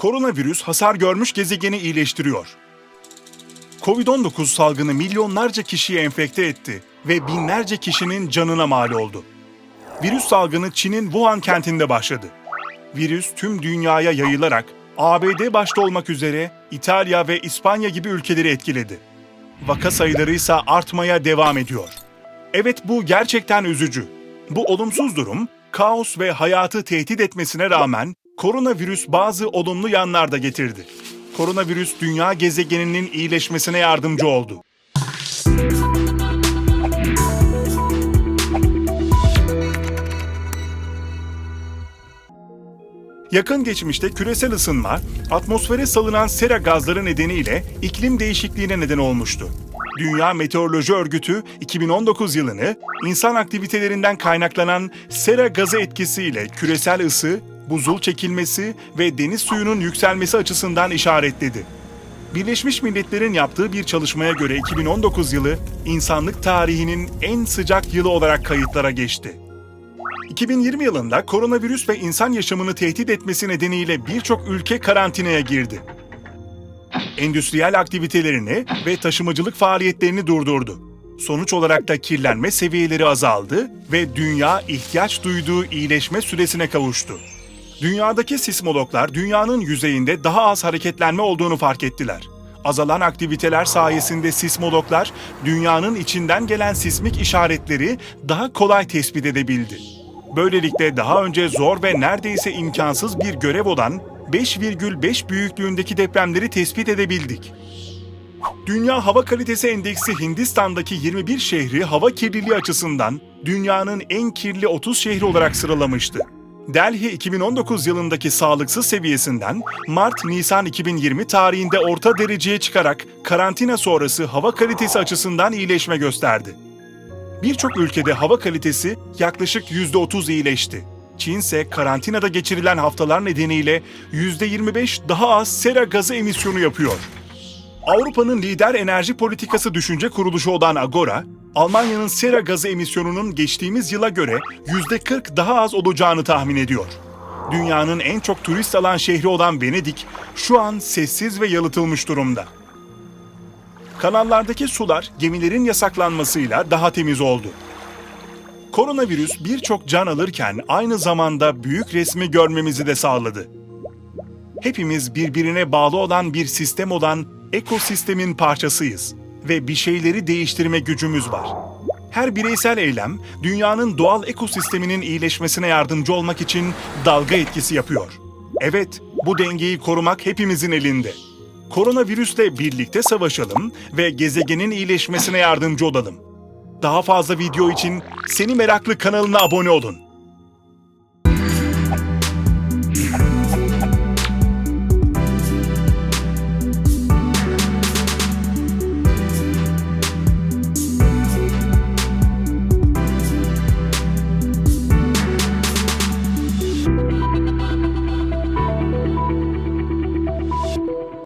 Koronavirüs hasar görmüş gezegeni iyileştiriyor. Covid-19 salgını milyonlarca kişiyi enfekte etti ve binlerce kişinin canına mal oldu. Virüs salgını Çin'in Wuhan kentinde başladı. Virüs tüm dünyaya yayılarak ABD başta olmak üzere İtalya ve İspanya gibi ülkeleri etkiledi. Vaka sayıları ise artmaya devam ediyor. Evet bu gerçekten üzücü. Bu olumsuz durum kaos ve hayatı tehdit etmesine rağmen koronavirüs bazı olumlu yanlar da getirdi. Koronavirüs dünya gezegeninin iyileşmesine yardımcı oldu. Yakın geçmişte küresel ısınma, atmosfere salınan sera gazları nedeniyle iklim değişikliğine neden olmuştu. Dünya Meteoroloji Örgütü 2019 yılını insan aktivitelerinden kaynaklanan sera gazı etkisiyle küresel ısı, buzul çekilmesi ve deniz suyunun yükselmesi açısından işaretledi. Birleşmiş Milletler'in yaptığı bir çalışmaya göre 2019 yılı insanlık tarihinin en sıcak yılı olarak kayıtlara geçti. 2020 yılında koronavirüs ve insan yaşamını tehdit etmesi nedeniyle birçok ülke karantinaya girdi. Endüstriyel aktivitelerini ve taşımacılık faaliyetlerini durdurdu. Sonuç olarak da kirlenme seviyeleri azaldı ve dünya ihtiyaç duyduğu iyileşme süresine kavuştu. Dünyadaki sismologlar dünyanın yüzeyinde daha az hareketlenme olduğunu fark ettiler. Azalan aktiviteler sayesinde sismologlar dünyanın içinden gelen sismik işaretleri daha kolay tespit edebildi. Böylelikle daha önce zor ve neredeyse imkansız bir görev olan 5,5 büyüklüğündeki depremleri tespit edebildik. Dünya Hava Kalitesi Endeksi Hindistan'daki 21 şehri hava kirliliği açısından dünyanın en kirli 30 şehri olarak sıralamıştı. Delhi 2019 yılındaki sağlıksız seviyesinden Mart-Nisan 2020 tarihinde orta dereceye çıkarak karantina sonrası hava kalitesi açısından iyileşme gösterdi. Birçok ülkede hava kalitesi yaklaşık %30 iyileşti. Çin ise karantinada geçirilen haftalar nedeniyle %25 daha az sera gazı emisyonu yapıyor. Avrupa'nın lider enerji politikası düşünce kuruluşu olan Agora, Almanya'nın sera gazı emisyonunun geçtiğimiz yıla göre %40 daha az olacağını tahmin ediyor. Dünyanın en çok turist alan şehri olan Venedik şu an sessiz ve yalıtılmış durumda. Kanallardaki sular gemilerin yasaklanmasıyla daha temiz oldu. Koronavirüs birçok can alırken aynı zamanda büyük resmi görmemizi de sağladı. Hepimiz birbirine bağlı olan bir sistem olan ekosistemin parçasıyız ve bir şeyleri değiştirme gücümüz var. Her bireysel eylem dünyanın doğal ekosisteminin iyileşmesine yardımcı olmak için dalga etkisi yapıyor. Evet, bu dengeyi korumak hepimizin elinde. Koronavirüsle birlikte savaşalım ve gezegenin iyileşmesine yardımcı olalım. Daha fazla video için Seni Meraklı kanalına abone olun.